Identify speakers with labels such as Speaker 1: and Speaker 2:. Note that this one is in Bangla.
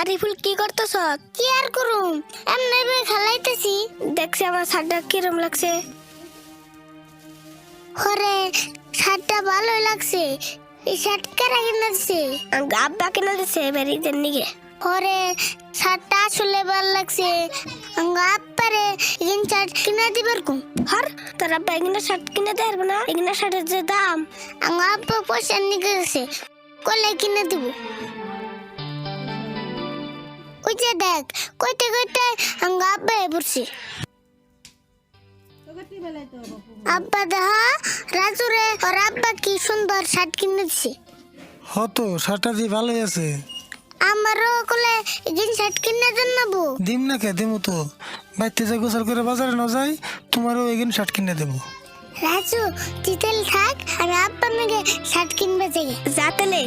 Speaker 1: আরিফুল কি করতেছ?
Speaker 2: কি আর করুম? এমনি বে খেলাইতেছি।
Speaker 1: দেখছি আমার শার্টটা কিরম লাগছে।
Speaker 2: হরে শার্টটা ভালোই লাগছে। এই শার্ট কেরা কিনে দিছে?
Speaker 1: আব্বা কিনা দিছে বেরিয়ে নিগে।
Speaker 2: হরে শার্টটা আসলে ভালো লাগছে। আপ্পারে এখান শার্ট কিনে দিবার কুম
Speaker 1: হর তোর আব্বা এগুলো শার্ট কিনে দেয় না? এগুলো শার্টের যে দাম।
Speaker 2: আঙ্গ আব্বা পয়সা নিয়ে গেছে। কলে কিনে দিব। ওই যে দেখ কইতে কইতে আঙ্গ আব্বা পড়ছে। আব্বা দেখা রাজুরে ওর আব্বা কি সুন্দর শার্ট কিনে দিছে।
Speaker 3: হতো শার্টটা দিয়ে ভালোই আছে।
Speaker 2: আমারও কলে এখান শার্ট কিনে দেন না বউ।
Speaker 3: দিম না কে? দিমু তো। বাইতে যে গোসল করে বাজারে না যাই তোমারও এগিন শার্ট কিনে দেবো।
Speaker 2: রাজু তুই তাহলে থাক আমি আব্বা মেগে শার্ট কিনবে যাই।
Speaker 1: যাতেলে